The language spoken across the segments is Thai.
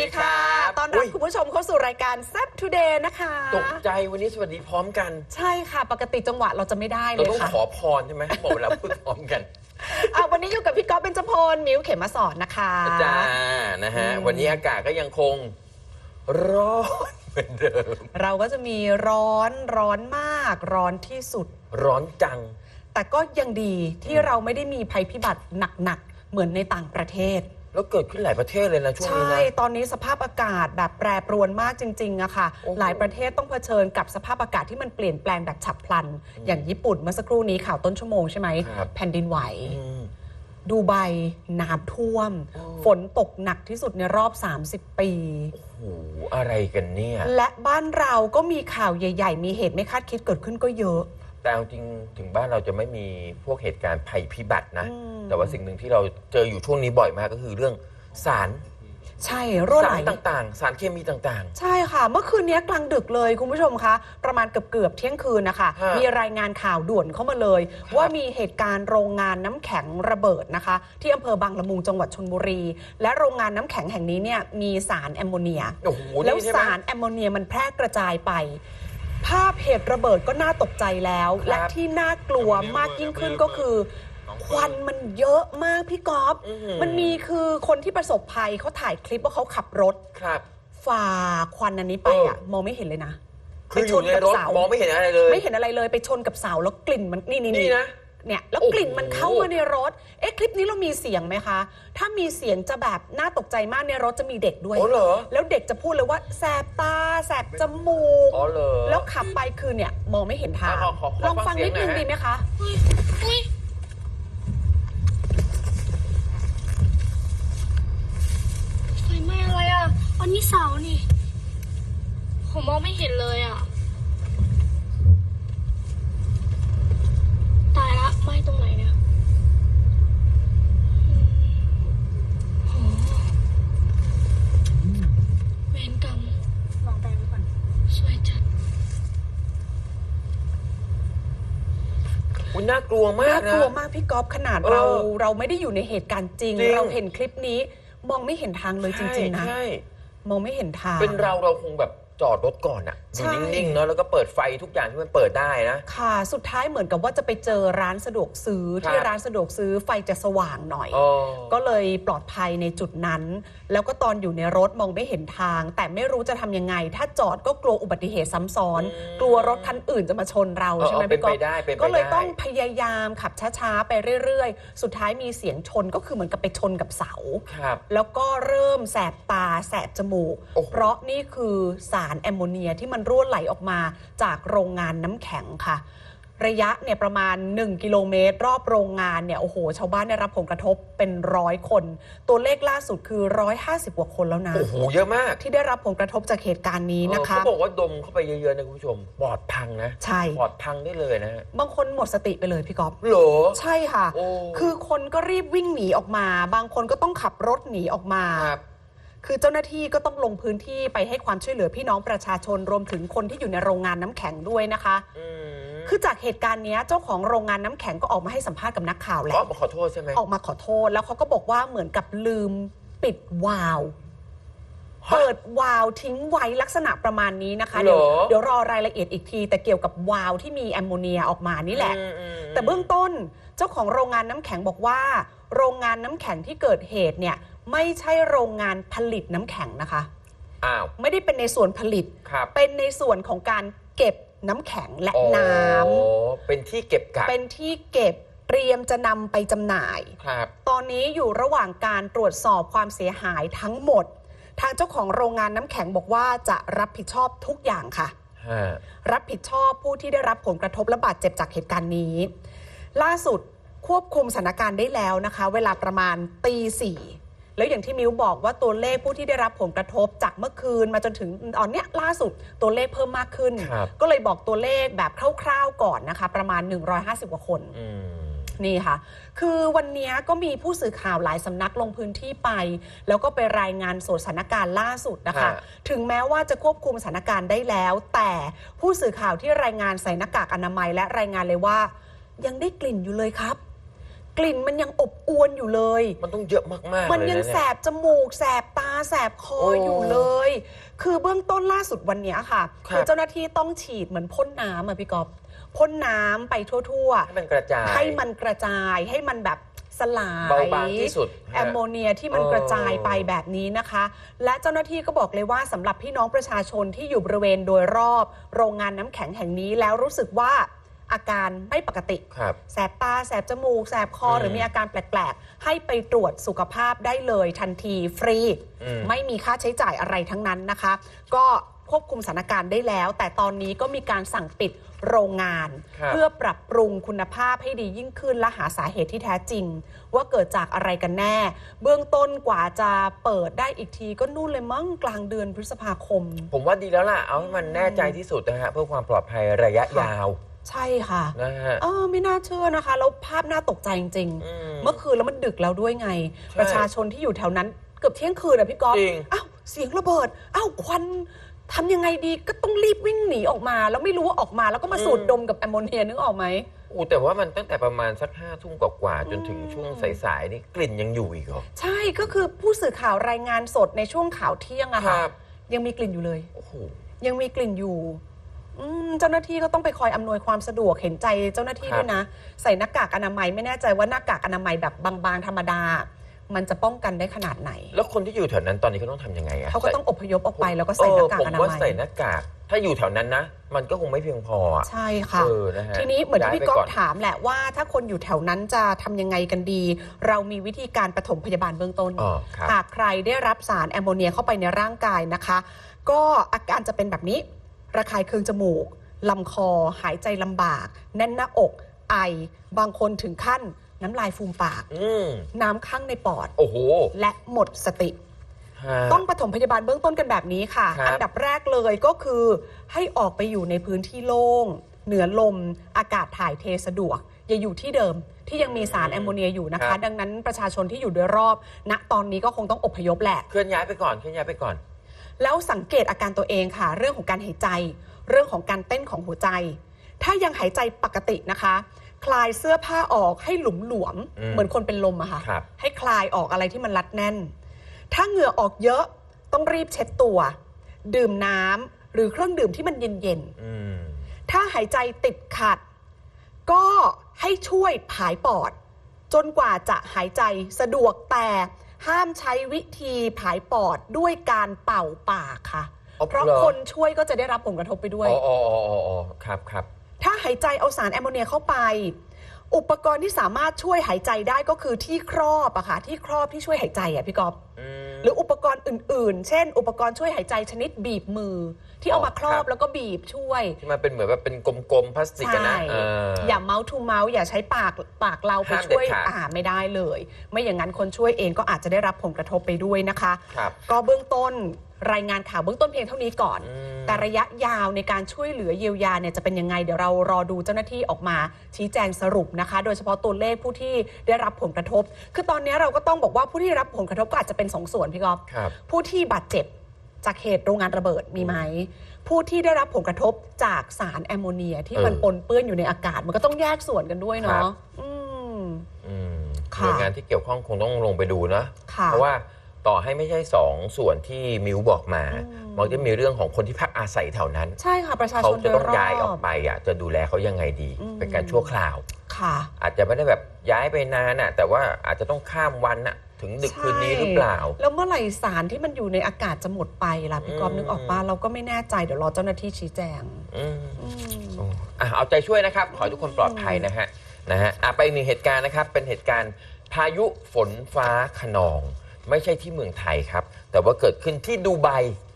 ดีค่ะครับตอนรับอุ๊ยคุณผู้ชมเข้าสู่รายการ s ซ p Today นะคะ ตกใจวันนี้สวัสดีพร้อมกัน ใช่ค่ะ ปกติจังหวะเราจะไม่ได้เลเรายต้องค่ะขอพรใช่ไหมบอกเวลาพูดพร้อมกันอะวันนี้อยู่กับพี่ก๊อฟเบญจพลมิวเขมมาสอนนะคะจ้านะฮะอืมวันนี้อากาศก็ยังคงร้อนเหมือนเดิม เราก็จะมีร้อนร้อนมาก ร้อนที่สุด ร้อนจัง แต่ก็ยังดีที่เราไม่ได้มีภัยพิบัติหนักๆเหมือนในต่างประเทศ แล้วเกิดขึ้นหลายประเทศเลยนะช่วงใช่นี้นะ ตอนนี้สภาพอากาศแบบแปรปรวนมากจริงๆอะค่ะ โอ้โห หลายประเทศต้องเผชิญกับสภาพอากาศที่มันเปลี่ยนแปลงแบบฉับพลัน อย่างญี่ปุ่นเมื่อสักครู่นี้ข่าวต้นชั่วโมงใช่ไหม ครับ แผ่นดินไหว อืม ดูไบน้ำท่วม โอ้ ฝนตกหนักที่สุดในรอบ 30 ปี โอ้โหอะไรกันเนี่ย และบ้านเราก็มีข่าวใหญ่ ๆ มีเหตุไม่คาดคิดเกิดขึ้นก็เยอะ แต่เอาจริงถึงบ้านเราจะไม่มีพวกเหตุการณ์ภัยพิบัตินะ อืม แต่ว่าสิ่งหนึ่งที่เราเจออยู่ช่วงนี้บ่อยมากก็คือเรื่องสารใช่รั่วไหล สารต่างๆ สารเคมีต่าง ใช่ค่ะ เมื่อคืนนี้กลางดึกเลยคุณผู้ชมคะ ประมาณเกือบเกือบๆเที่ยงคืนนะคะ ฮะมีรายงานข่าวด่วนเข้ามาเลยครับว่ามีเหตุการณ์โรงงานน้ำแข็งระเบิดนะคะ ที่อำเภอบางละมุงจังหวัดชนบุรี และโรงงานน้ำแข็งแห่งนี้เนี่ยมีสารแอมโมเนียๆโอ้โหแล้วนี่ใช่ไหม สารแอมโมเนียมันแพร่กระจายไป ภาพเหตุระเบิดก็น่าตกใจแล้วครับและที่น่ากลัวมากยิ่งขึ้นก็คือ ควันมันเยอะมากพี่ก๊อฟอื้อหือมันมีคือคนที่ประสบภัยเขาถ่ายคลิปว่าเขาขับรถครับฝ่าควันอันนี้ไปอะเออมองไม่เห็นเลยนะคืออยู่ในรถไปชนกับเสามองไม่เห็นอะไรเลย ไม่เห็นอะไรเลยไปชนกับเสาแล้วกลิ่นมันนี่นี่นี่นะ เนี่ยแล้วโอ้โหกลิ่นมันเข้ามาในรถ เอ๊ะคลิปนี้เรามีเสียงไหมคะ ถ้ามีเสียงจะแบบน่าตกใจมากในรถจะมีเด็กด้วย อ๋อเหรอ แล้วเด็กจะพูดเลยว่าแสบตาแสบจมูก อ๋อเหรอ แล้วขับไปคือเนี่ยมองไม่เห็นทาง อะขอขอขอลองฟังฟังเสีนิยดงหน่นึอยงฮะดีไหมคะอุ้ยอุ้ยไฟไหม้อะไรอะ อันนี้เสานี่ ผมมองไม่เห็นเลยอะ ตายละไหม้ตรงไหนเนี่ยอืมโหเวรกรรมลองแปลก่อนสวยจัดอุ้ยน่ากลัวมากน่านะกลัวมากพี่ก๊อฟขนาดเออเราเราไม่ได้อยู่ในเหตุการณ์จริง จริง เราเห็นคลิปนี้มองไม่เห็นทางเลยจริง ๆ นะ ใช่มองไม่เห็นทาง เป็นเราเราคงแบบ จอดรถก่อนอะอใช่ ยู่นิ่งๆเนาะแล้วก็เปิดไฟทุกอย่างที่มันเปิดได้นะ ค่ะ สุดท้ายเหมือนกับว่าจะไปเจอร้านสะดวกซื้อครับที่ร้านสะดวกซื้อไฟจะสว่างหน่อย อ๋อ ก็เลยปลอดภัยในจุดนั้น แล้วก็ตอนอยู่ในรถมองไม่เห็นทาง แต่ไม่รู้จะทำยังไง ถ้าจอดก็กลัวอุบัติเหตุซ้ำซ้อน อืม กลัวรถคันอื่นจะมาชนเราเออใช่ไหมเออเป็นพี่ก๊อไปฟได้เป็นไปก็เลยได้ต้องพยายามขับช้าๆไปเรื่อยๆ สุดท้ายมีเสียงชนก็คือเหมือนกับไปชนกับเสา ครับ แล้วก็เริ่มแสบตาแสบจมูก โอ้โห เพราะนี่คือสารแอมโมเนียที่มันรั่วไหลออกมาจากโรงงานน้ำแข็งค่ะ ระยะเนี่ยประมาณ 1 กิโลเมตร รอบโรงงานเนี่ยโอ้โห ชาวบ้านได้รับผลกระทบเป็นร้อยคน ตัวเลขล่าสุดคือ 150กว่าคนแล้วนะ โอ้โหเยอะมากที่ได้รับผลกระทบจากเหตุการณ์นี้เออนะคะ เขาบอกว่าดมเข้าไปเยอะๆนะคุณผู้ชมปอดพังนะใช่ ปอดพังได้เลยนะฮะบางคนหมดสติไปเลยพี่ก๊อฟ เหรอ ใช่ค่ะ โอ้ คือคนก็รีบวิ่งหนีออกมา บางคนก็ต้องขับรถหนีออกมา ครับ คือเจ้าหน้าที่ก็ต้องลงพื้นที่ไปให้ความช่วยเหลือพี่น้องประชาชนรวมถึงคนที่อยู่ในโรงงานน้ำแข็งด้วยนะคะอืมคือจากเหตุการณ์เนี้ยเจ้าของโรงงานน้ำแข็งก็ออกมาให้สัมภาษณ์กับนักข่าวแหอ๋อละมาขอโทษใช่ไหมออกมาขอโทษแล้วเขาก็บอกว่าเหมือนกับลืมปิดวาล์วฮะเปิดวาล์วทิ้งไว้ลักษณะประมาณนี้นะคะเหรอเดี๋ยวเดี๋ยวรอรายละเอียดอีกที แต่เกี่ยวกับวาล์วที่มีแอมโมเนียออกมานี่แหละอืมอืมแต่เบื้องต้นเจ้าของโรงงานน้ำแข็งบอกว่า โรงงานน้ำแข็งที่เกิดเหตุเนี่ย ไม่ใช่โรงงานผลิตน้ำแข็งนะคะ อ้าว ไม่ได้เป็นในส่วนผลิต ครับเป็นในส่วนของการเก็บน้ำแข็งและอ๋อน้ำเป็นที่เก็บกักเป็นที่เก็บเตรียมจะนำไปจำหน่าย ครับ ตอนนี้อยู่ระหว่างการตรวจสอบความเสียหายทั้งหมด ทางเจ้าของโรงงานน้ำแข็งบอกว่าจะรับผิดชอบทุกอย่างค่ะ ฮะ รับผิดชอบผู้ที่ได้รับผลกระทบและบาดเจ็บจากเหตุการณ์นี้ ล่าสุดควบคุมสถานการณ์ได้แล้วนะคะ เวลาประมาณตีสี่ แล้วอย่างที่มิวบอกว่าตัวเลขผู้ที่ได้รับผลกระทบจากเมื่อคืนมาจนถึงตอนเนี้ยล่าสุดตัวเลขเพิ่มมากขึ้น ครับ ก็เลยบอกตัวเลขแบบคร่าวๆก่อนนะคะ ประมาณ 150กว่าคน อืม นี่ค่ะ คือวันนี้ก็มีผู้สื่อข่าวหลายสำนักลงพื้นที่ไป แล้วก็ไปรายงานสดสถานการณ์ล่าสุดนะคะ ฮะ ถึงแม้ว่าจะควบคุมสถานการณ์ได้แล้ว แต่ผู้สื่อข่าวที่รายงานใส่หน้ากากอนามัยและรายงานเลยว่า ยังได้กลิ่นอยู่เลยครับ กลิ่นมันยังอบอวนอยู่เลย มันต้องเยอะมากๆมันเลยยังนะแสเนี่ยบจมูก แสบตาแสบคอโอ้อยู่เลย คือเบื้องต้นล่าสุดวันเนี้ยค่ะครับอเจ้าหน้าที่ต้องฉีดเหมือนพ่นน้ำอะพี่กอฟพ่นน้ำไปทั่วให้มันกระจายๆให้มันกระจายให้มันแบบสลายเบาบางที่สุดแอมโมเนียที่มันเออกระจายไปแบบนี้นะคะ และเจ้าหน้าที่ก็บอกเลยว่าสำหรับพี่น้องประชาชนที่อยู่บริเวณโดยรอบ โรงงานน้ำแข็งแห่งนี้แล้วรู้สึกว่า อาการไม่ปกติ ครับ แสบตา แสบจมูก แสบคอ อืมหรือมีอาการแปลก ๆ ให้ไปตรวจสุขภาพได้เลยทันทีฟรี อืม ไม่มีค่าใช้จ่ายอะไรทั้งนั้นนะคะ ก็ควบคุมสถานการณ์ได้แล้ว แต่ตอนนี้ก็มีการสั่งปิดโรงงาน ครับ เพื่อปรับปรุงคุณภาพให้ดียิ่งขึ้นและหาสาเหตุที่แท้จริง ว่าเกิดจากอะไรกันแน่ เบื้องต้นกว่าจะเปิดได้อีกทีก็นู่นเลยมั้งกลางเดือนพฤษภาคม ผมว่าดีแล้วล่ะ เอาให้มันแน่ใจที่สุดนะฮะ เพื่อความปลอดภัยระยะยาว ใช่ค่ะนะฮะเออไม่น่าเชื่อนะคะ แล้วภาพน่าตกใจจริงๆอืมเมื่อคืนแล้วมันดึกแล้วด้วยไงใช่ประชาชนที่อยู่แถวนั้นเกือบเที่ยงคืนอะพี่ก๊อฟจริงอ้าวเสียงระเบิดอ้าวควันทำยังไงดีก็ต้องรีบวิ่งหนีออกมา แล้วไม่รู้ว่าออกมาแล้วก็มาสูดดมกับแอมโมเนียนึกออกไหมอู้แต่ว่ามันตั้งแต่ประมาณสักห้าทุ่มกว่าๆจนถึงช่วงสายๆนี่กลิ่นยังอยู่อีกเหรอใช่ก็คือผู้สื่อข่าวรายงานสดในช่วงข่าวเที่ยงอะคค่ะรับยังมีกลิ่นอยู่เลยโอ้โหยังมีกลิ่นอยู่อืม เจ้าหน้าที่ก็ต้องไปคอยอำนวยความสะดวกเห็นใจเจ้าหน้าที่ครับด้วยนะ ใส่หน้ากากอนามัยไม่แน่ใจว่าหน้ากากอนามัยแบบบางๆธรรมดา มันจะป้องกันได้ขนาดไหน แล้วคนที่อยู่แถวนั้นตอนนี้เขาต้องทำยังไงอะเขาก็ต้องอพยพออกไปแล้วก็ใส่หน้ากากเอออผมนาว่ามัย ใส่หน้ากาก ถ้าอยู่แถวนั้นนะ มันก็คงไม่เพียงพออะใช่ค่ะ เออนะฮะทีนี้เหมือนที่พี่ย้ายไปก๊อฟก่อนถามแหละว่า ถ้าคนอยู่แถวนั้นจะทำยังไงกันดี เรามีวิธีการปฐมพยาบาลเบื้องต้น อ๋อครับ หากใครได้รับสารแอมโมเนียเข้าไปในร่างกายนะคะ ก็อาการจะเป็นแบบนี้ ระคายเคืองจมูก ลำคอ หายใจลำบาก แน่นหน้าอก ไอ บางคนถึงขั้นน้ำลายฟูมปาก อืมน้ำข้างในปอด โอ้โหและหมดสติ ฮะ ต้องปฐมพยาบาลเบื้องต้นกันแบบนี้ค่ะ ครับ อันดับแรกเลยก็คือให้ออกไปอยู่ในพื้นที่โล่ง เหนือลม อากาศถ่ายเทสะดวก อย่าอยู่ที่เดิมที่ยังมีสารแอมโมเนียอยู่นะครัคะ บ ดังนั้นประชาชนที่อยู่โดยรอบ ณ ตอนนี้ก็คงต้องอพยพแหละ เคลื่อนย้ายไปก่อนเคลื่อนย้ายไปก่อน แล้วสังเกตอาการตัวเองค่ะ เรื่องของการหายใจ เรื่องของการเต้นของหัวใจ ถ้ายังหายใจปกตินะคะ คลายเสื้อผ้าออกให้หลุมหลวมอืมเหมือนคนเป็นลมอะค่ะครับให้คลายออกอะไรที่มันรัดแน่น ถ้าเหงื่อออกเยอะต้องรีบเช็ดตัว ดื่มน้ำหรือเครื่องดื่มที่มันเย็นอืมๆถ้าหายใจติดขัด ก็ให้ช่วยผายปอด จนกว่าจะหายใจสะดวกแต่ห้ามใช้วิธีผายปอดด้วยการเป่าปากค่ะ อ๋อเพราะเหรอ คนช่วยก็จะได้รับผลกระทบไปด้วย อ๋ออ๋ออ๋ออ๋ออ๋อครับครับถ้าหายใจเอาสารแอมโมเนียเข้าไป อุปกรณ์ที่สามารถช่วยหายใจได้ก็คือที่ครอบอะค่ะที่ครอบที่ช่วยหายใจอะพี่กอบอืม หรืออุปกรณ์อื่น ๆ เช่น อุปกรณ์ช่วยหายใจชนิดบีบมือ ที่เอามาครอครับบ แล้วก็บีบช่วย ที่มันเป็นเหมือนแบบเป็นกลมๆพลาสติกอะนะใช่เอออ ย่าเมาส์ทูเมาส์อย่าใช้ปากปากเราไปห้ามช่วยเด็ดขาด อ่าไม่ได้เลย ไม่อย่างนั้นคนช่วยเองก็อาจจะได้รับผลกระทบไปด้วยนะคะ ครับ ก็เบื้องต้น รายงานข่าวเบื้องต้นเพียงเท่านี้ก่อนอืมแต่ระยะยาวในการช่วยเหลือเยียวยาเนี่ยจะเป็นยังไงเดี๋ยวเรารอดูเจ้าหน้าที่ออกมาชี้แจงสรุปนะคะ โดยเฉพาะตัวเลขผู้ที่ได้รับผลกระทบ คือตอนนี้เราก็ต้องบอกว่าผู้ที่ได้รับผลกระทบก็อาจจะเป็นสองส่วนพี่ก๊อฟครับผู้ที่บาดเจ็บจากเหตุโรงงานระเบิดมีไหม ผู้ที่ได้รับผลกระทบจากสารแอมโมเนียที่มันเออปนเปื้อนอยู่ในอากาศ มันก็ต้องแยกส่วนกันด้วยครัเนาะบอืมอืมหค่ะน่วยงานที่เกี่ยวข้องคงต้องลงไปดูนะค่ะเพราะว่า ต่อให้ไม่ใช่สองส่วนที่มิวบอกมาอืม มันจะมีเรื่องของคนที่พักอาศัยแถวนั้น ใช่ค่ะประชาชเขานจะโดยต้องรอย้ายออกบไปอะจะดูแลเขายังไงดี อืม เป็นการชั่วคราว ค่ะ อาจจะไม่ได้แบบย้ายไปนานอะแต่ว่าอาจจะต้องข้ามวันอะถึงดึกคืนนี้หรือเปล่าใช่แล้วเมื่อไหร่สารที่มันอยู่ในอากาศจะหมดไปล่ะพี่กอฟอืม นึกออกปะเราก็ไม่แน่ใจเดี๋ยวรอเจ้าหน้าที่ชี้แจงอืมอืม โอ้อะเอาใจช่วยนะครับ ขอให้ทุกคนปลอดภัยนะฮะนะฮะอะไปอีกหนึ่งเหตุการณ์นะครับ เป็นเหตุการณ์พายุฝนฟ้าขนอง ไม่ใช่ที่เมืองไทยครับ แต่ว่าเกิดขึ้นที่ดูไบ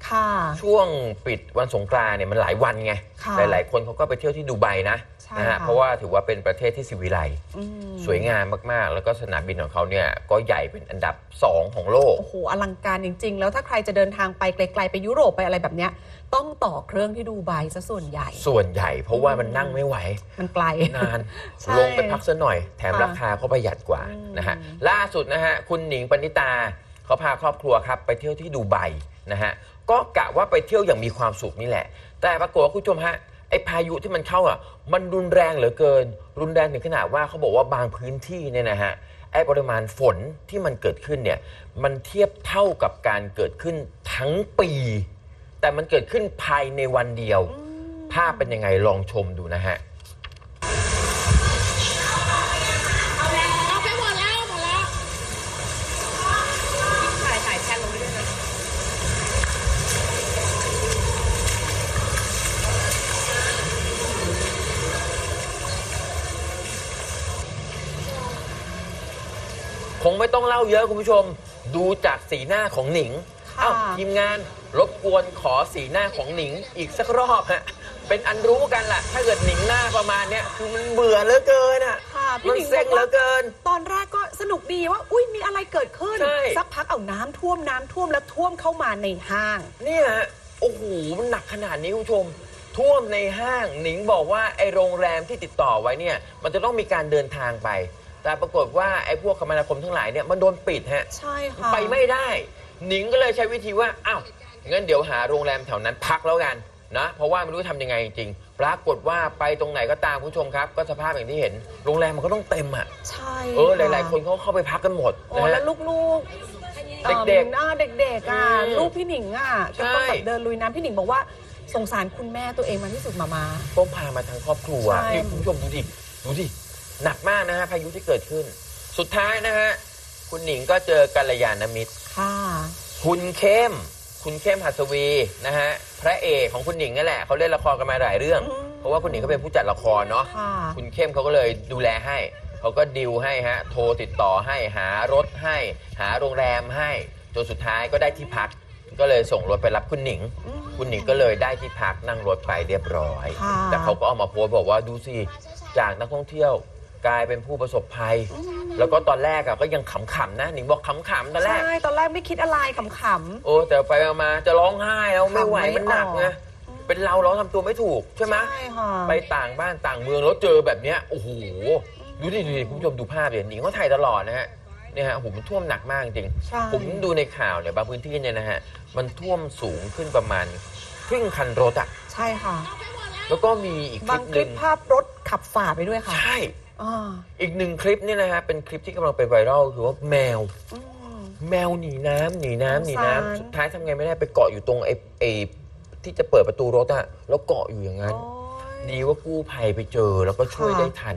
ค่ะ ช่วงปิดวันสงกรานต์เนี่ยมันหลายวันไงค่ะหลายๆ คนเขาก็ไปเที่ยวที่ดูไบนะใช่นะฮะค่ะ เพราะว่าถือว่าเป็นประเทศที่สิวิไลซ์อืมสวยงามมากๆ แล้วก็สนามบินของเขาเนี่ยก็ใหญ่เป็นอันดับ 2 ของโลก โอ้โหอลังการจริง ๆ แล้วถ้าใครจะเดินทางไปไกล ๆ ไปยุโรปไปอะไรแบบเนี้ย ต้องต่อเครื่องที่ดูไบซะส่วนใหญ่ ส่วนใหญ่ เพราะว่ามันนั่งไม่ไหว มันไกล นาน ใช่ลงไปพักซะหน่อย แถมค่ะราคาก็ประหยัดกว่าอืมนะฮะล่าสุดนะฮะคุณหนิงปณิตาเขาพาครอบครัวครับ ไปเที่ยวที่ดูไบนะฮะก็กะว่าไปเที่ยวอย่างมีความสุขนี่แหละ แต่ปรากฏว่าคุณผู้ชมฮะไอ้พายุที่มันเข้าอะมันรุนแรงเหลือเกิน รุนแรงถึงขนาดว่าเขาบอกว่าบางพื้นที่เนี่ยนะฮะไอ้ปริมาณฝนที่มันเกิดขึ้นเนี่ยมันเทียบเท่ากับการเกิดขึ้นทั้งปี แต่มันเกิดขึ้นภายในวันเดียว ภาพเป็นยังไงลองชมดูนะฮะ เอาไปหมดแล้วหมดแล้ว ถ่ายถ่ายแชทลงไปด้วยนะคงไม่ต้องเล่าเยอะคุณผู้ชม ดูจากสีหน้าของหนิง ค่ะ เอ้าทีมงาน รบกวนขอสีหน้าของหนิงอีกสักรอบฮะ เป็นอันรู้กันแหละถ้าเกิดหนิงหน้าประมาณเนี้ยคือมันเบื่อเหลือเกินอะ ค่ะพี่มันหนิงเซ็งเหลือเกินตอนแรกก็สนุกดีว่า อุ้ยมีอะไรเกิดขึ้น ใช่ สักพักเอาน้ำท่วมน้ำท่วมแล้วท่วมเข้ามาในห้าง เนี่ยฮะโอ้โห มันหนักขนาดนี้คุณผู้ชม ท่วมในห้าง หนิงบอกว่าไอ้โรงแรมที่ติดต่อไว้เนี่ย มันจะต้องมีการเดินทางไป แต่ปรากฏว่าไอ้พวกคมนาคมทั้งหลายเนี่ยมันโดนปิดฮะ ใช่ค่ะ ไปไม่ได้ หนิงก็เลยใช้วิธีว่า อ้าว งั้นเดี๋ยวหาโรงแรมแถวนั้นพักแล้วกันนะเพราะว่าไม่รู้จะทำยังไงจริงๆปรากฏว่าไปตรงไหนก็ตามคุณผู้ชมครับ ก็สภาพอย่างที่เห็น โรงแรมมันก็ต้องเต็มอะใช่เออหลายๆ คนเขาเข้าไปพักกันหมดโอ้นะแล้ฮะ วลูกๆเด็กๆอ่อเด็กๆอะอืมลูกพี่หนิงอะใช่ก็ต้องแบบเดินลุยน้ำพี่หนิงบอกว่าสงสารคุณแม่ตัวเองมากที่สุดมามา ต้องพามาทั้งครอบครัวใช่ นี่คุณผู้ชมดูดิ ดูดิ หนักมากนะฮะ พายุที่เกิดขึ้น สุดท้ายนะฮะ คุณหนิงก็เจอกัลยาณมิตร ค่ะ คุณเข้ม คุณเข้มหัสวีนะฮะพระเอกของคุณหนิงนั่นแหละเขาเล่นละครกันมาหลายเรื่องอืมเพราะว่าคุณหนิงก็เป็นผู้จัดละครเนาะค่ะ คุณเข้มเขาก็เลยดูแลให้เขาก็ดิวให้ฮะโทรติดต่อให้หารถให้ หาโรงแรมให้จนสุดท้ายก็ได้ที่พัก ก็เลยส่งรถไปรับคุณหนิงอืมคุณหนิงก็เลยได้ที่พักนั่งรถไปเรียบร้อย ค่ะ แต่เขาก็เอามาโพสต์บอกว่าดูสิจากนักท่องเที่ยว กลายเป็นผู้ประสบภัย แล้วก็ตอนแรกอะก็ยังขำๆนะหนิงบอกขำๆตอนแรก ใช่ ตอนแรกไม่คิดอะไรขำ โอ้แต่ไปมาๆจะร้องไห้แล้วไม่ไหวขำไม่มันหนักออกไงเป็นเราเราทำตัวไม่ถูกๆใช่ไหมใช่ค่ะ ไปต่างบ้านต่างเมืองแล้วเจอแบบเนี้ยโอ้โหดูดิดูดิคุณผู้ชมดูภาพเดี๋ยวหนิงเขาถ่ายตลอดนะฮะเนี่ยฮะโอ้โหมันท่วมหนักมากจริงใช่ ผมดูในข่าวเนี่ยบางพื้นที่เนี่ยนะฮะมันท่วมสูงขึ้นประมาณครึ่งคันรถอะใช่ค่ะ แล้วก็มีอีกคบาลิงปคหลินึ่ปงภาพรถขับฝ่าไปด้วยค่ะ ใช่ อ่าอีกหนึ่งคลิปเนี่ยนะฮะเป็นคลิปที่กำลังเป็นไวรัลคือว่าแมวอืมแมวหนีน้ำหนีน้ำหนีสงสารน้ำสุดท้ายทำไงไม่ได้ไปเกาะอยู่ตรงไอ้ไอ้ที่จะเปิดประตูรถอะแล้วเกาะอยู่อย่างนั้นโอ้ยดีว่ากู้ภัยไปเจอแล้วก็ช่วยค่ะ ได้ทัน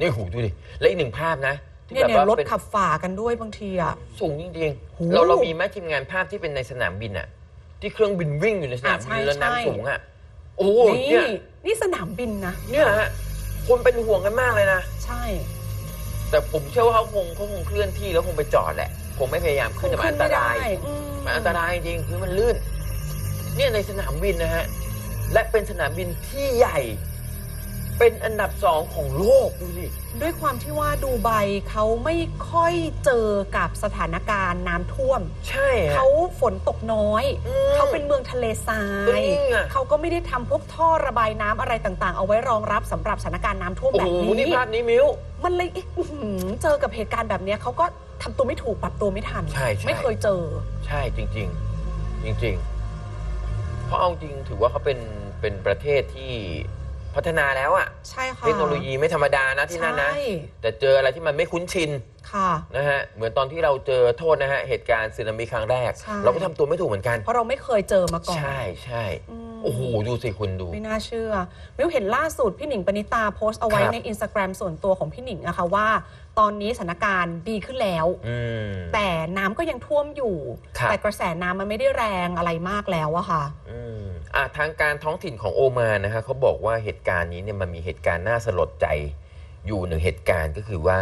นี่หูดูดิ และอีกหนึ่งภาพนะที่เนี่ยแบบเนี่ยว่ารถเป็นขับฝ่ากันด้วยบางทีอะ สูงจริงหูๆเราเรามีแม้ทีมงานภาพที่เป็นในสนามบินอะที่เครื่องบินวิ่งอยู่ในสนามอะใช่บินแล้วใช่ น้ำสูงอะโอ้โหนี่เนี่ยนี่สนามบินนะ เนี่ยฮะ คนเป็นห่วงกันมากเลยนะ ใช่แต่ผมเชื่อว่าเขาคงเขาคงเคลื่อนที่แล้วคงไปจอดแหละ คงไม่พยายามขึ้นแต่มันอันตรายขึ้นไม่ได้อืมมันอันตรายจริงคือมันลื่น เนี่ยในสนามบินนะฮะ และเป็นสนามบินที่ใหญ่ เป็นอันดับสองของโลกดูสิด้วยความที่ว่าดูไบเขาไม่ค่อยเจอกับสถานการณ์น้ำท่วม ใช่ฮะเขาฝนตกน้อย อืมเขาเป็นเมืองทะเลทรายจริงอะ เขาก็ไม่ได้ทำพวกท่อระบายน้ำอะไรต่างๆ เอาไว้รองรับสำหรับสถานการณ์น้ำท่วมโอ้แบโหบนี้ นี่ภาพนี้มิ้ว มันเลยเอ๊ะอื้อหือเจอกับเหตุการณ์แบบเนี้ยเขาก็ทำตัวไม่ถูกปรับตัวไม่ทัน ใช่ใช่ ไม่เคยเจอ ใช่จริง ๆ จริง ๆ เพราะเอาจริงถือว่าเขาเป็นเป็นประเทศที่ พัฒนาแล้วอะใช่ค่ะเทคโนโลยีไม่ธรรมดานะที่นั่นนะ ใช่แต่เจออะไรที่มันไม่คุ้นชินค่ะ นะฮะเหมือนตอนที่เราเจอโทษนะฮะเหตุการณ์สึนามิครั้งแรก ใช่ เราก็ทำตัวไม่ถูกเหมือนกัน เพราะเราไม่เคยเจอมาก่อนใช่ใช่อืมโอ้โหดูสิคุณดู ไม่น่าเชื่อมิวเห็นล่าสุดพี่หนิงปณิตาโพสต์เอาไว้ครับ ในอินสตาแกรมส่วนตัวของพี่หนิงอะค่ะว่า ตอนนี้สถานการณ์ดีขึ้นแล้ว อืม แต่น้ำก็ยังท่วมอยู่ ครับ แต่กระแสน้ำมันไม่ได้แรงอะไรมากแล้วอะค่ะ อืมอะทางการท้องถิ่นของโอมานนะฮะเขาบอกว่าเหตุการณ์นี้เนี่ยมันมีเหตุการณ์น่าสลดใจอยู่หนึ่งเหตุการณ์ก็คือว่า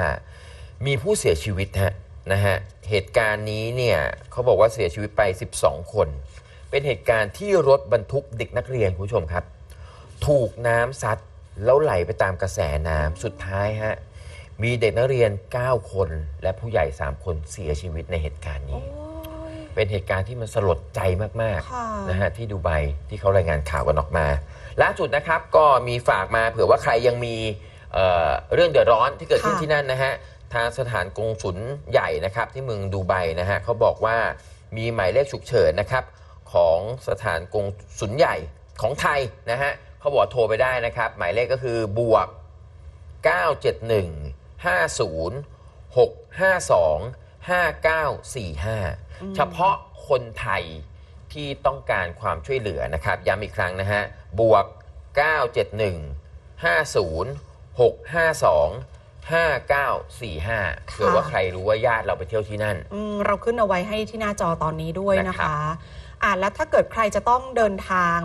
มีผู้เสียชีวิตฮะนะฮะเหตุการณ์นี้เนี่ยเขาบอกว่าเสียชีวิตไป 12 คน เป็นเหตุการณ์ที่รถบรรทุกเด็กนักเรียนคุณผู้ชมครับ ถูกน้ำซัดแล้วไหลไปตามกระแสน้ำสุดท้ายฮะ มีเด็กนักเรียน 9 คน และผู้ใหญ่ 3 คนเสียชีวิตในเหตุการณ์นี้ เป็นเหตุการณ์ที่มันสลดใจมากค่ะ ๆนะฮะที่ดูไบที่เขารายงานข่าวกันออกมาล่าสุดนะครับก็มีฝากมาเผื่อว่าใครยังมีเอ่อเรื่องเดือดร้อนที่เกิดขึ้นค่ะ ที่นั่นนะฮะทางสถานกงศุลใหญ่นะครับที่เมืองดูไบนะฮะเขาบอกว่ามีหมายเลขฉุกเฉินนะครับของสถานกงศุลใหญ่ของไทยนะฮะเขาบอกโทรไปได้นะครับ หมายเลขก็คือบวก 971 50 652 5945 เฉพาะคนไทยที่ต้องการความช่วยเหลือนะครับ ย้ำอีกครั้งนะฮะ บวก 971 50 652 5945เผื่อว่าใครรู้ว่าญาติเราไปเที่ยวที่นั่น อืมเราขึ้นเอาไว้ให้ที่หน้าจอตอนนี้ด้วยนะนะครัคะบ อ่าแล้วถ้าเกิดใครจะต้องเดินทาง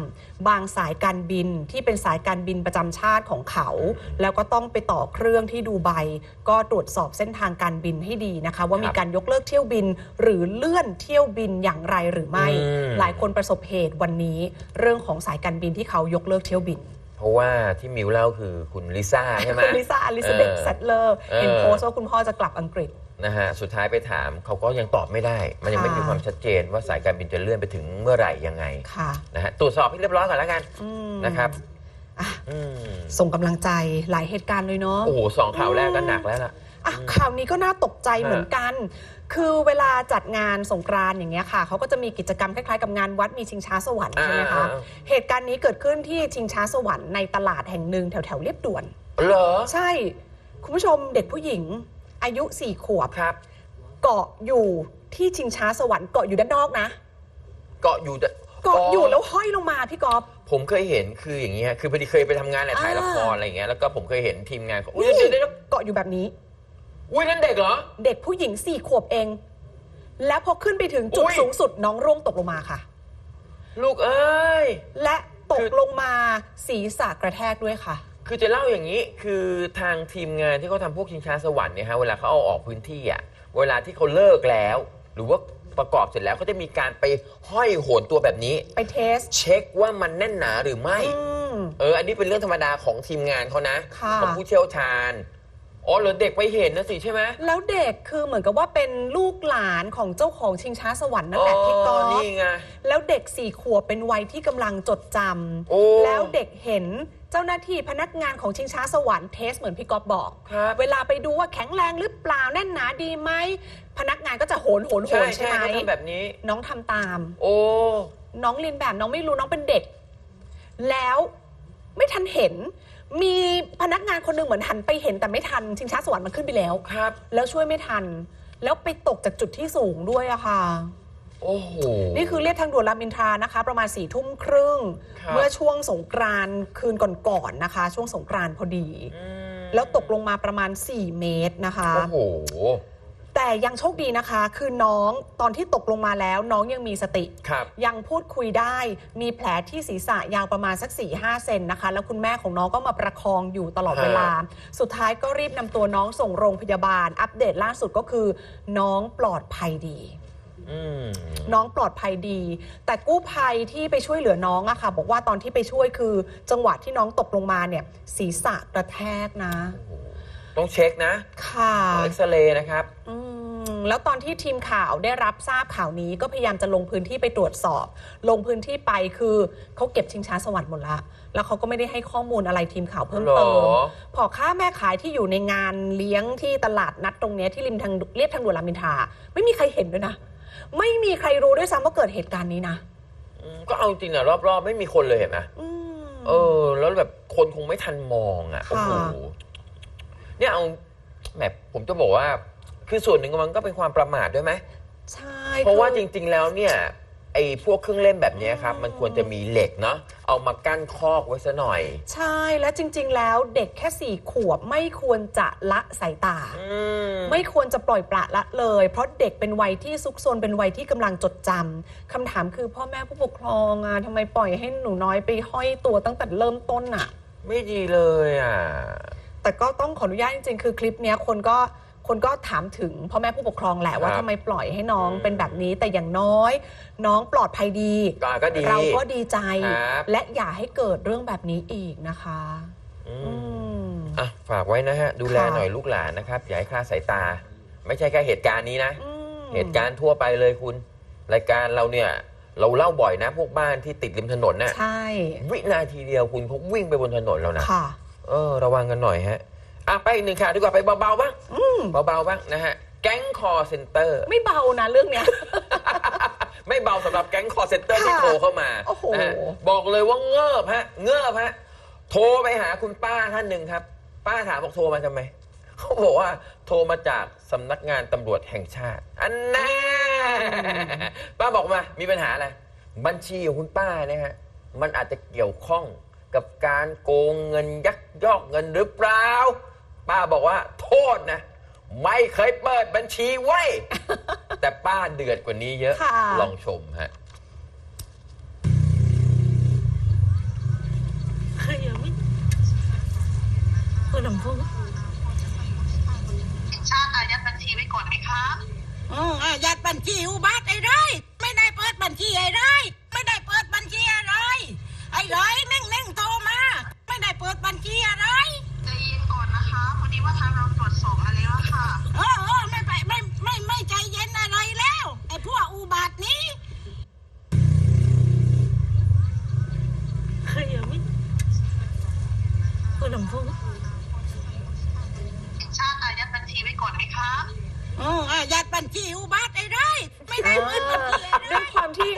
บางสายการบินที่เป็นสายการบินประจำชาติของเขา แล้วก็ต้องไปต่อเครื่องที่ดูไบก็ตรวจสอบเส้นทางการบินให้ดีนะคะ ว่ามีการยกเลิกเที่ยวบิน หรือเลื่อนเที่ยวบินอย่างไรหรือไม่ อืม หลายคนประสบเหตุวันนี้ เรื่องของสายการบินที่เขายกเลิกเที่ยวบิน เพราะว่าที่มิวเล่าคือคุณลิซ่าใช่ไหม คุณลิซ่าอลิซาเบธเออ แซตเลอร์เห็นเออโพสต์ว่าคุณพ่อจะกลับอังกฤษ นะฮะสุดท้ายไปถามเขาก็ยังตอบไม่ได้ มันยังค่ะไม่มีความชัดเจนว่าสายการบินจะเลื่อนไปถึงเมื่อไหร่ยังไงค่ะนะฮะตรวจสอบให้เรียบร้อยก่อนแล้วกันอืมนะครับอะอืมส่งกำลังใจหลายเหตุการณ์เลยเนาะ โอ้โหสองข่าวแรกก็หนักแล้วล่ะ อะข่าวนี้ก็น่าตกใจฮะเหมือนกัน คือเวลาจัดงานสงกรานต์อย่างเงี้ยค่ะ เขาก็จะมีกิจกรรมคล้ายๆกับงานวัดมีชิงช้าสวรรค์ใช่ไหมคะ อ่าเหตุการณ์นี้เกิดขึ้นที่ชิงช้าสวรรค์ในตลาดแห่งหนึ่งแถวๆเรียบด่วน เหรอ ใช่ คุณผู้ชมเด็กผู้หญิง อายุสี่ขวบครับ เกาะอยู่ที่ชิงช้าสวรรค์เกาะอยู่ด้านนอกนะ เกาะอยู่แต่เกาะอยู่แล้วห้อยลงมาพี่กอฟ ผมเคยเห็นคืออย่างเงี้ยคือพอดีเคยไปทำงานแหละถ่ายอ่าละครอะไรอย่างเงี้ยแล้วก็ผมเคยเห็นทีมงานเขาอุ้ยนี่ เดี๋ยวเดี๋ยวเดี๋ยวเกาะอยู่แบบนี้ อุ้ยนั่นเด็กเหรอ เด็กผู้หญิงสี่ขวบเอง แล้วพอขึ้นไปถึงจุดอุ๊ย สูงสุดน้องร่วงตกลงมาค่ะ ลูกเอ้ย และตคืกอลงมาศีรษะกระแทกด้วยค่ะ คือจะเล่าอย่างนี้คือทางทีมงานที่เขาทำพวกชิงช้าสวรรค์เนี่ยฮะเวลาเขาเอาออกพื้นที่อะเวลาที่เขาเลิกแล้ว หรือว่าประกอบเสร็จแล้วเขาจะมีการไปห้อยโหนตัวแบบนี้ ไปเทส เช็คว่ามันแน่นหนาหรือไม่ อืม เออ อันนี้เป็นเรื่องธรรมดาของทีมงานเขานะ ค่ะ ของผู้เชี่ยวชาญ อ๋อเหรอเด็กไปเห็นนะสิใช่ไหมแล้วเด็กคือเหมือนกับว่าเป็นลูกหลานของเจ้าของชิงช้าสวรรค์นั่นแหละพี่กอฟนี่ไงแล้วเด็กสี่ขวบเป็นวัยที่กำลังจดจโอ้ำแล้วเด็กเห็นเจ้าหน้าที่พนักงานของชิงช้าสวรรค์เทสเหมือนพี่กอฟบอก ครับเวลาไปดูว่าแข็งแรงหรือเปล่าแน่นหนาดีไหมพนักงานก็จะโหนโหนโหใช่นใช่ใช่ไหมเขาทำแบบนี้ น้องทำตาม โอ้ น้องเรียนแบบน้องไม่รู้น้องเป็นเด็ก แล้วไม่ทันเห็น มีพนักงานคนหนึ่งเหมือนหันไปเห็นแต่ไม่ทันชิงช้าสวรรค์มันขึ้นไปแล้ว ครับ แล้วช่วยไม่ทัน แล้วไปตกจากจุดที่สูงด้วยอะค่ะ โอ้โห นี่คือเรียบทางด่วนรามอินทรานะคะ ประมาณสี่ทุ่มครึ่ง ครับ เมื่อช่วงสงกรานต์คืนก่อนๆนะคะ ช่วงสงกรานต์พอดี อืมแล้วตกลงมาประมาณ 4 เมตรนะคะ โอ้โห แต่ยังโชคดีนะคะ คือน้องตอนที่ตกลงมาแล้ว น้องยังมีสติ ครับ ยังพูดคุยได้ มีแผลที่ศีรษะยาวประมาณสัก4ี่ห้าเซนนะคะ แล้วคุณแม่ของน้องก็มาประคองอยู่ตลอดฮะเวลา สุดท้ายก็รีบนำตัวน้องส่งโรงพยาบาล อัปเดตล่าสุดก็คือ น้องปลอดภัยดี อืม น้องปลอดภัยดี แต่กู้ภัยที่ไปช่วยเหลือน้องอะค่ะ บอกว่าตอนที่ไปช่วยคือ จังหวะที่น้องตกลงมาเนี่ย ศีรษะกระแทกนะ ต้องเช็คนะค่ะเอ็กซเรย์นะครับ อืมแล้วตอนที่ทีมข่าวได้รับทราบข่าวนี้ก็พยายามจะลงพื้นที่ไปตรวจสอบ ลงพื้นที่ไปคือเขาเก็บชิงช้าสวรรค์หมดละ แล้วเขาก็ไม่ได้ให้ข้อมูลอะไรทีมข่าวเพิ่มเติมหรอ พอค้าแม่ขายที่อยู่ในงานเลี้ยงที่ตลาดนัดตรงเนี้ยที่ริมทางเรียบทางด่วนรามอินทราไม่มีใครเห็นด้วยนะ ไม่มีใครรู้ด้วยซ้ำว่าเกิดเหตุการณ์นี้นะอืมก็เอาจริงอะรอบๆ ไม่มีคนเลยเห็นไหมอืม เออ แล้วแบบคนคงไม่ทันมองอะค่ะโอ้โห เนี่ยเอาแหมผมจะบอกว่า คือส่วนหนึ่งมันก็เป็นความประมาทด้วยไหมใช่เพราะว่าคือจริง ๆ แล้วเนี่ยไอ้พวกเครื่องเล่นแบบเนี้ยครับ มันควรจะมีเหล็กเนาะเอามากั้นคอกไว้ซะหน่อย ใช่และจริง ๆ แล้วเด็กแค่สี่ขวบไม่ควรจะละสายตาอืมไม่ควรจะปล่อยปละละเลย เพราะเด็กเป็นวัยที่ซุกซนเป็นวัยที่กำลังจดจำคำถามคือพ่อแม่ผู้ปกครองอะทำไมปล่อยให้หนูน้อยไปห้อยตัวตั้งแต่เริ่มต้นอะ ไม่ดีเลยอะ แต่ก็ต้องขออนุญาตจริงๆ คือคลิปเนี้ยคนก็คนก็ถามถึงพ่อแม่ผู้ปกครองแหละว่าครับทำไมปล่อยให้น้องอืมเป็นแบบนี้ แต่อย่างน้อย น้องปลอดภัยดีก็ก็ดีเราก็ดีใจ ครับ และอย่าให้เกิดเรื่องแบบนี้อีกนะคะ อือืม ม อะฝากไว้นะฮะ ดูแลค่ะ หน่อยลูกหลานนะครับ อย่าให้คลาดสายตา ไม่ใช่แค่เหตุการณ์นี้นะ อืม เหตุการณ์ทั่วไปเลยคุณ รายการเราเนี่ย เราเล่าบ่อยนะ พวกบ้านที่ติดริมถนนน่ะใช่ วินาทีเดียวคุณเขาวิ่งไปบนถนนแล้วนะ ค่ะ เออ ระวังกันหน่อยฮะอะไปอีกหนึ่งข่าวดีกว่าไปเบาๆบ้างเบาๆบ้างนะฮะ แก๊งคอเซ็นเตอร์ ไม่เบานะเรื่องเนี้ย ไม่เบาสำหรับแก๊งคอเซ็นเตอร์ค่ะที่โทรเข้ามาโอ้โห นะฮะบอกเลยว่าเงิบฮะ เงิบฮะรไปหาคุณป้าท่านหนึ่งครับ ป้าถามบอกโทรมาทำไม เขาบอกว่าโทรมาจากสำนักงานตำรวจแห่งชาติ อันแน่ป้าบอกมา มีปัญหาอะไร บัญชีของคุณป้าเนี่ยฮะ มันอาจจะเกี่ยวข้อง กับการโกงเงินยักยอกเงินหรือเปล่า ป้าบอกว่า โทษนะ ไม่เคยเปิดบัญชีไว้ แต่ป้าเดือดกว่านี้เยอะ ค่ะ ลองชมฮะใครยังไม่เปิดลำโพงชาติอายัดบัญชีไว้ก่อนไหมคะอืมอายัดบัญชีอุบัติไอ้ไรไม่ได้เปิดบัญชีไอ้ไรไม่ได้เปิดบัญชีอะไร ไอ้ไรเน่งเน่งโทรมา ไม่ได้เปิดบัญชีอะไรใจเย็นก่อนนะคะพอดีว่าทางเราตรวจสอบมาแล้วอะค่ะเออเออไม่ไปไม่ไม่ไม่ใจเย็นอะไรแล้วไอ้พวกอุบัตินี้ใครยังไม่เปิดลำโพงชาติอายัดบัญชีไว้ก่อนไหมคะอืมอายัดบัญชีอุบัติไอ้ไรไม่ได้เปิดบัญชีไอ้ไร ด้วยความที่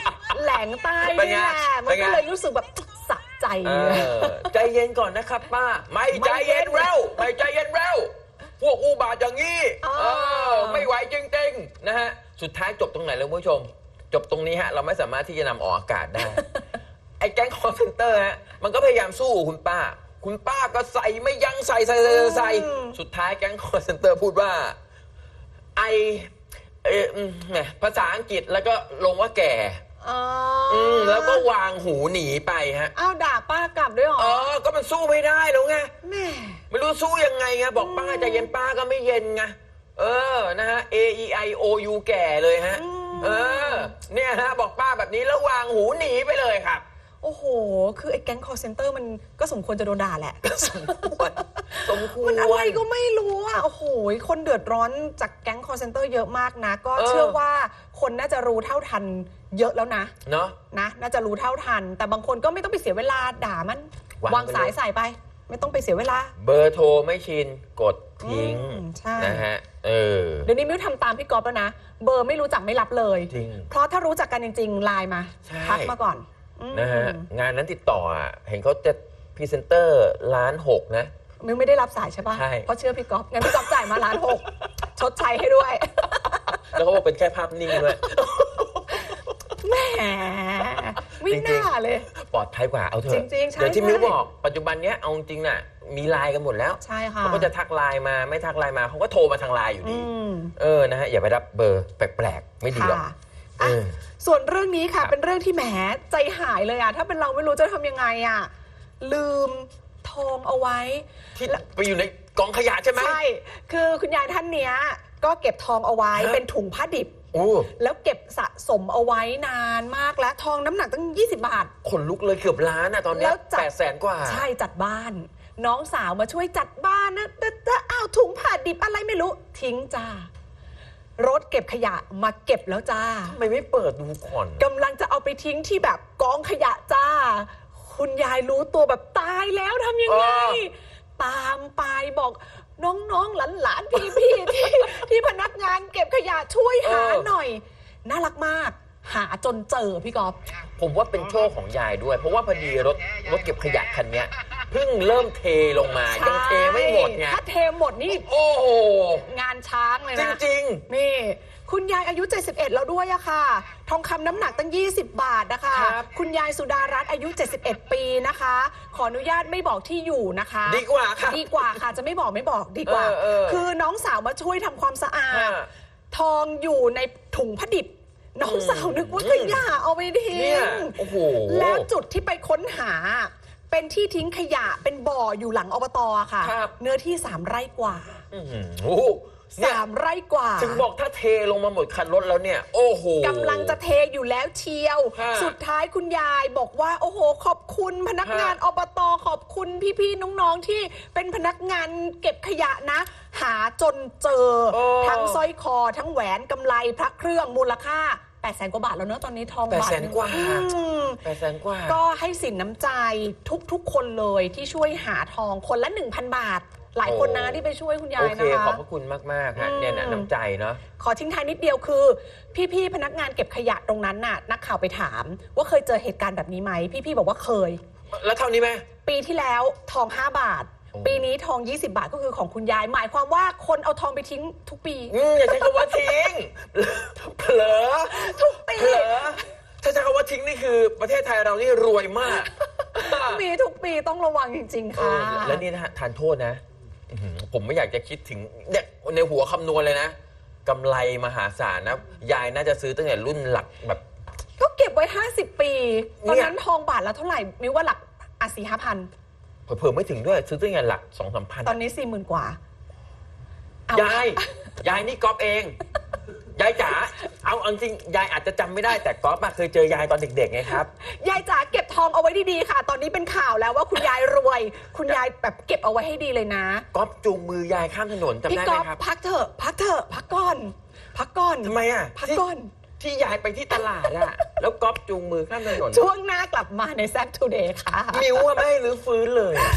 แหลงใต้เป็นนี่ไงแหละมันเป็นไงก็เลยรู้สึกแบบสะใจ เออใจเย็นก่อนนะครับป้า ไม่ใจเย็นแล้วไม่ใจเย็นแล้วพวกอุบาทอย่างนี้อ่าเออไม่ไหวจริงๆนะฮะสุดท้ายจบตรงไหนเลยคุณผู้ชม จบตรงนี้ฮะ เราไม่สามารถที่จะนำออกอากาศได้ ไอ้แก๊งคอร์เซนเตอร์ฮะมันก็พยายามสู้คุณป้า คุณป้าก็ใส่ไม่ยั้งใส่ใส่ใส่ใส่ใส่สุดท้ายแก๊งคอร์เซนเตอร์พูดว่า ไอเอออืมไงภาษาอังกฤษแล้วก็ลงว่าแก่ อ๋อออืมแล้วก็วางหูหนีไปฮะ อ้าวด่าป้ากลับด้วยเหรอเออ ก็มันสู้ไม่ได้แล้วไงแม่ ไม่รู้สู้ยังไงไงบอกป้าใจเย็นป้าก็ไม่เย็นไงเออนะฮะ A E I O U แก่เลยฮะเออ เนี่ยฮะ บอกป้าแบบนี้แล้ววางหูหนีไปเลยครับโอ้โห คือไอ้แก๊งคอร์เซนเตอร์มันก็สมควรจะโดนด่าแหละ สมควรสมควร มันอะไรก็ไม่รู้อะ โอ้โห คนเดือดร้อนจากแก๊งคอร์เซนเตอร์เยอะมากนะ ก็เออเชื่อว่าคนน่าจะรู้เท่าทันเยอะแล้วนะ เนาะนะ น่าจะรู้เท่าทัน แต่บางคนก็ไม่ต้องไปเสียเวลาด่ามัน วางวางไปเลยสายใส่ไป ไม่ต้องไปเสียเวลา เบอร์โทรไม่ชิน กดทิ้งอืมใช่ นะฮะ เออ เดี๋ยวนี้มิวทำตามพี่กอฟแล้วนะ เบอร์ไม่รู้จักไม่รับเลย จริงเพราะถ้ารู้จักกันจริงๆไลน์มาใช่ ทักมาก่อนอืม นะฮะงานนั้นติดต่ออะเห็นเขาจะพรีเซนเตอร์ล้านหกนะมิวไม่ได้รับสายใช่ปะใช่ เพราะเชื่อพี่กอฟงั้นพี่กอฟจ่ายมาล้านหกชดใช้ให้ด้วย แล้วเขาบอกเป็นแค่ภาพนิ่งด้วย แหมไม่น่าเลย ปลอดภัยกว่าเอาเถอะจริงๆใช่เดี๋ยวที่ใช่ มิ้วบอกปัจจุบันเนี้ยเอาจริงๆน่ะ มีไลน์กันหมดแล้วใช่ค่ะเขาก็จะทักไลน์มาไม่ทักไลน์มาเขาก็โทรมาทางไลน์อยู่อืดี มเออนะฮะอย่าไปรับเบอร์แปลกๆ ไม่ดีหรอก ค่ะ เออะอส่วนเรื่องนี้ค่ะครับเป็นเรื่องที่แหมใจหายเลยอะถ้าเป็นเราไม่รู้จะทำยังไงอะลืมทองเอาไว้ ที่ไปอยู่ในกองขยะใช่ไหม ใช่ คือคุณยายท่านเนี้ย ก็เก็บทองเอาไว้ฮะ เป็นถุงผ้าดิบ โอ้แล้วเก็บสะสมเอาไว้นานมากแล้วทองน้ำหนักตั้ง 20 บาท ขนลุกเลยเกือบล้านอะตอนเนี้แล้วจัด แปดแสนกว่า ใช่จัดบ้าน น้องสาวมาช่วยจัดบ้านนะแต่แต่อ้าวถุงผ้าดิบอะไรไม่รู้ ทิ้งจ้า รถเก็บขยะมาเก็บแล้วจ้าทำไมไม่เปิดดูก่อน กำลังจะเอาไปทิ้งที่แบบกองขยะจ้า คุณยายรู้ตัวแบบตายแล้วทำยังไงเออตามไปบอกน้องๆหลานๆพี่ๆที่ที่พนักงานเก็บขยะช่วยหาหน่อย น่ารักมาก หาจนเจอพี่กอฟ ผมว่าเป็นโชคของยายด้วย เพราะว่าพอดีรถรถเก็บขยะคันเนี้ยเพิ่งเริ่มเทลงมา ยังเทไม่หมดไงถ้าเทหมดนี่โอ้โห งานช้างเลยจนะริง นี่ คุณยายอายุ 71 แล้วด้วยอะค่ะ ทองคำน้ำหนักตั้ง 20 บาทนะคะ ครับ คุณยายสุดารัตน์อายุ 71 ปีนะคะ ขออนุญาตไม่บอกที่อยู่นะคะ ๆ ดีกว่าค่ะ ดีกว่าค่ะจะไม่บอกไม่บอกดีกว่า เออเออคือน้องสาวมาช่วยทำความสะอาด ฮะทองอยู่ในถุงผ้าดิบ น้องสาวนึกว่าขยะเอาไปทิ้เนี่ยงโอ้โห แล้วจุดที่ไปค้นหา เป็นที่ทิ้งขยะเป็นบ่ออยู่หลังอบตอะค่ะ ครับ เนื้อที่สามไร่กว่า อื้อหือโอ้โหเนี่ย สามไร่กว่า ถึงบอกถ้าเทลงมาหมดคันรถแล้วเนี่ย โอ้โห กำลังจะเทอยู่แล้วเชียว ฮะสุดท้ายคุณยายบอกว่า โอ้โห ขอบคุณพนักงานฮะอบตขอบคุณพี่ๆน้องๆที่เป็นพนักงานเก็บขยะนะ หาจนเจอโอ้ทั้งสร้อยคอ ทั้งแหวนกำไรพระเครื่องมูลค่า8 0 0แสนกว่าบาทแล้วเนอะตอนนี้ทองแปดบาทแสนกว่า อืม แปดแสนกว่า ก็ให้สินน้ำใจทุกๆ คนเลยที่ช่วยหาทองคนละ 1,000 บาท หลายคนนะโอ้ที่ไปช่วยคุณยาโอยเคนะขอบคะ พระคุณมากๆฮะอืม เนี่ยนะน้ำใจเนาะ ขอทิ้งท้ายนิดเดียวคือ พี่ๆพนักงานเก็บขยะตรงนั้นน่ะ นักข่าวไปถาม ว่าเคยเจอเหตุการณ์แบบนี้ไหมพี่ๆบอกว่าเคย แล้วเท่านี้ไหม ปีที่แล้วทอง 5 บาท โอ้ ปีนี้ทอง 20 บาทก็คือของคุณยาย หมายความว่าคนเอาทองไปทิ้งทุกปี อืมอย่าใช้คำว่าทิ้งเผลอทุกปี เผลอถ้าใช้คำว่าทิ้งนี่คือ ประเทศไทยเรานี่รวยมากมีทุกปีต้องระวังจริง ๆ เอค่ะ อแล้วนี่นะฮะทานโทษนะ อื้อหือผมไม่อยากจะคิดถึงเนี่ยในหัวคำนวณเลยนะกำไรมหาศาลนะ ยายน่าจะซื้อตั้งแต่รุ่นหลักแบบ ก็เก็บไว้ 50 ปี ตอนเนี่ยนั้นทองบาทละเท่าไหร่ มิวว่าหลักอะสี่ห้าพัน เผลอๆไม่ถึงด้วย ซื้อตั้งแต่หลักสองสามพันตอนนี้สี่หมื่นกว่า เอยาย ยายนี่ก๊อฟเอง ยายจ๋าเอาเอาจริงยายอาจจะจำไม่ได้แต่ก๊อฟอะเคยเจอยายตอนเด็กๆไงครับ ยายจ๋าเก็บทองเอาไว้ดีๆค่ะ ตอนนี้เป็นข่าวแล้วว่าคุณยายรวย คุณยายแบบเก็บเอาไว้ให้ดีเลยนะก๊อฟจูงมือยายข้ามถนนจำพี่ได้ก๊ไหมอฟครับพักเถอะพักเถอะพักก่อน พักก่อนทำไมอะพักที่ก่อน ที่ยายไปที่ตลาดอะแล้วก๊อฟจูงมือข้ามถนนช่วงหน้ากลับมาในแซ p ทูเดย์ค่ะ มิวอะไม่ให้รื้อฟื้นเลยอะ